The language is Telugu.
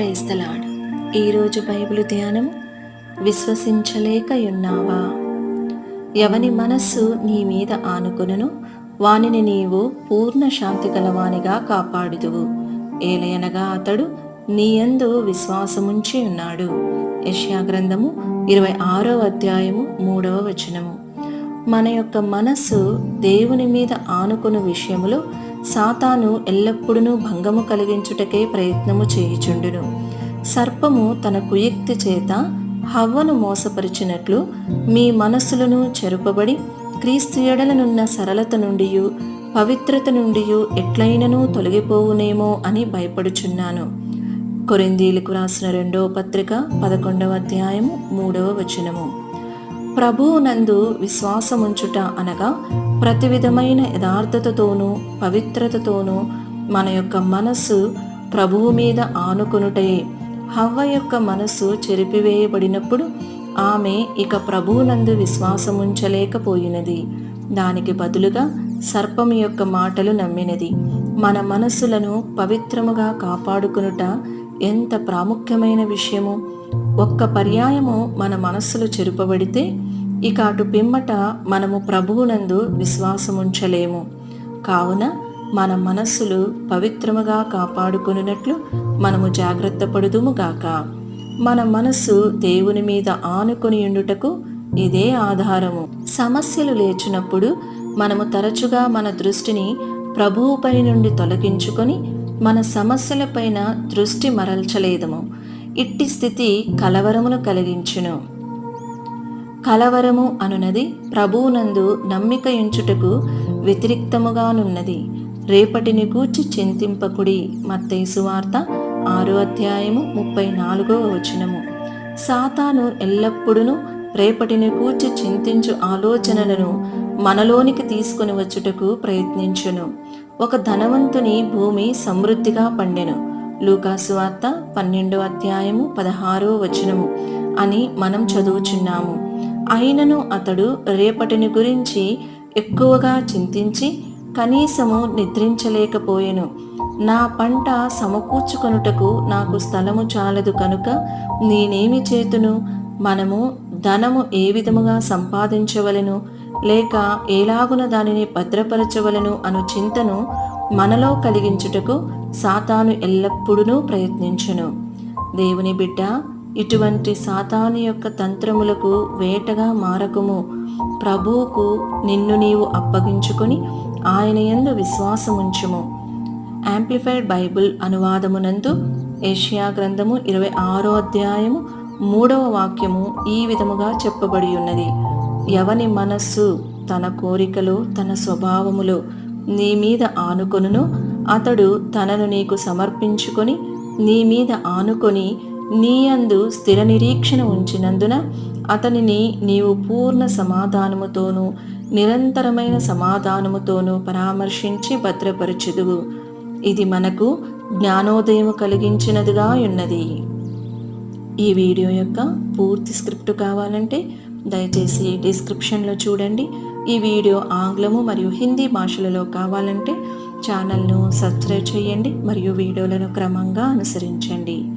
ప్రేస్తలాడ్ ఈరోజు బైబిల్ ధ్యానం విశ్వసించలేకయున్నావా? ఎవని మనస్సు నీ మీద ఆనుకును వానిని నీవు పూర్ణ శాంతి గలవానిగా కాపాడుదువు. ఏలయనగా అతడు నీయందు విశ్వాసముంచి ఉన్నాడు. యష్యా గ్రంథము ఇరవై ఆరో అధ్యాయము మూడవ వచనము. మన యొక్క మనస్సు దేవుని మీద ఆనుకుని విషయములో సాతాను ఎల్లప్పుడూ భంగము కలిగించుటకే ప్రయత్నము చేయుచుండును. సర్పము తన కుయుక్తి చేత హవ్వను మోసపరిచినట్లు మీ మనస్సులను చెరుపబడి క్రీస్తు ఎడలనున్న సరళత నుండి పవిత్రత నుండి ఎట్లయినను తొలగిపోవునేమో అని భయపడుచున్నాను. కొరిందీలకు రాసిన రెండవ పత్రిక పదకొండవ అధ్యాయము మూడవ వచనము. ప్రభువునందు విశ్వాసముంచుట అనగా ప్రతి విధమైన యథార్థతతోనూ పవిత్రతతోనూ మన యొక్క మనస్సు ప్రభువు మీద ఆనుకునుటే హవ్వ యొక్క మనస్సు చెరిపివేయబడినప్పుడు ఆమె ఇక ప్రభువునందు విశ్వాసముంచలేకపోయినది. దానికి బదులుగా సర్పము యొక్క మాటలు నమ్మినది. మన మనస్సులను పవిత్రముగా కాపాడుకునుట ఎంత ప్రాముఖ్యమైన విషయము! ఒక్క పర్యాయము మన మనస్సులు చెరుపబడితే ఇక అటు పిమ్మట మనము ప్రభువునందు విశ్వాసముంచలేము. కావున మన మనస్సులు పవిత్రముగా కాపాడుకున్నట్లు మనము జాగ్రత్త పడుదుముగాక మన మనస్సు దేవుని మీద ఆనుకొని ఉండుటకు ఇదే ఆధారము. సమస్యలు లేచినప్పుడు మనము తరచుగా మన దృష్టిని ప్రభువుపై నుండి తొలగించుకొని మన సమస్యలపైన దృష్టి మరల్చలేదము. ఇట్టి స్థితి కలవరమును కలిగించును. కలవరము అనునది ప్రభువునందు నమ్మికయుంచుటకు వ్యతిరిక్తముగానున్నది. రేపటిని కూర్చి చింతింపకుడి మత్తైసు వార్త ఆరో అధ్యాయము ముప్పై నాలుగో వచనము. సాతాను ఎల్లప్పుడూ రేపటిని కూర్చి చింతించు ఆలోచనలను మనలోనికి తీసుకుని వచ్చుటకు ప్రయత్నించును. ఒక ధనవంతుని భూమి సమృద్ధిగా పండెను. లూకాసు వార్త పన్నెండో అధ్యాయము పదహారో వచనము అని మనం చదువుచున్నాము. అయినను అతడు రేపటిని గురించి ఎక్కువగా చింతించి కనీసము నిద్రించలేకపోయెను. నా పంట సమకూర్చుకొనుటకు నాకు స్థలము చాలదు కనుక నేనేమి చేతును? మనము ధనము ఏ విధముగా సంపాదించవలను? లేక ఏలాగున దానిని భద్రపరచవలను అను చింతను మనలో కలిగించుటకు సాతాను ఎల్లప్పుడూ ప్రయత్నించును. దేవుని బిడ్డ ఇటువంటి సాతాను యొక్క తంత్రములకు వేటగా మారకము. ప్రభువుకు నిన్ను నీవు అప్పగించుకొని ఆయన యందు విశ్వాసముంచుము. యాంప్లిఫైడ్ బైబుల్ అనువాదమునందు ఏషియా గ్రంథము ఇరవై ఆరో అధ్యాయము మూడవ వాక్యము ఈ విధముగా చెప్పబడి ఉన్నది ఎవని మనస్సు తన కోరికలు తన స్వభావములు నీ మీద ఆనుకొనును అతడు తనను నీకు సమర్పించుకొని నీ మీద ఆనుకొని నీయందు స్థిర నిరీక్షణ ఉంచినందున అతనిని నీవు పూర్ణ సమాధానముతోనూ నిరంతరమైన సమాధానముతోనూ పరామర్శించి భద్రపరచుదువు. ఇది మనకు జ్ఞానోదయము కలిగించినదిగా ఉన్నది. ఈ వీడియో యొక్క పూర్తి స్క్రిప్ట్ కావాలంటే దయచేసి డిస్క్రిప్షన్లో చూడండి. ఈ వీడియో ఆంగ్లము మరియు హిందీ భాషలలో కావాలంటే ఛానల్ను సబ్స్క్రైబ్ చేయండి మరియు వీడియోలను క్రమంగా అనుసరించండి.